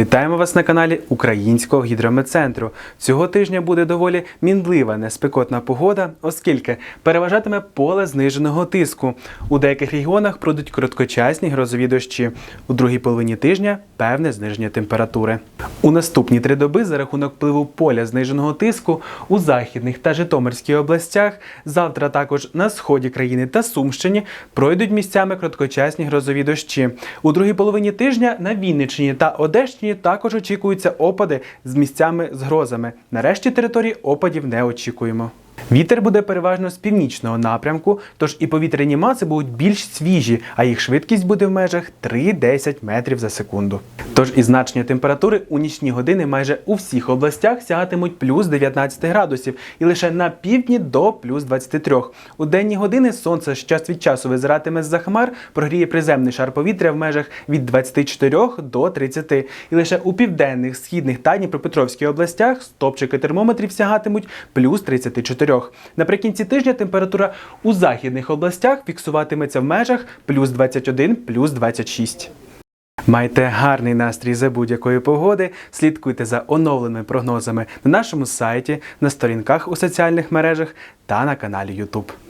Вітаємо вас на каналі Українського гідрометцентру. Цього тижня буде доволі мінлива неспекотна погода, оскільки переважатиме поле зниженого тиску. У деяких регіонах пройдуть короткочасні грозові дощі. У другій половині тижня певне зниження температури. У наступні три доби за рахунок впливу поля зниженого тиску у західних та Житомирській областях завтра також на сході країни та Сумщині пройдуть місцями короткочасні грозові дощі. У другій половині тижня на Вінниччині та Одещині також очікуються опади з місцями з грозами. Нарешті території опадів не очікуємо. Вітер буде переважно з північного напрямку, тож і повітряні маси будуть більш свіжі, а їх швидкість буде в межах 3-10 метрів за секунду. Тож і значення температури у нічні години майже у всіх областях сягатимуть плюс 19 градусів і лише на півдні до плюс 23. У денні години сонце з час від часу визиратиме з-за хмар, прогріє приземний шар повітря в межах від 24 до 30. І лише у південних, східних та Дніпропетровській областях стопчики термометрів сягатимуть плюс 34. Наприкінці тижня температура у західних областях фіксуватиметься в межах плюс 21, плюс 26. Майте гарний настрій за будь-якої погоди. Слідкуйте за оновленими прогнозами на нашому сайті, на сторінках у соціальних мережах та на каналі YouTube.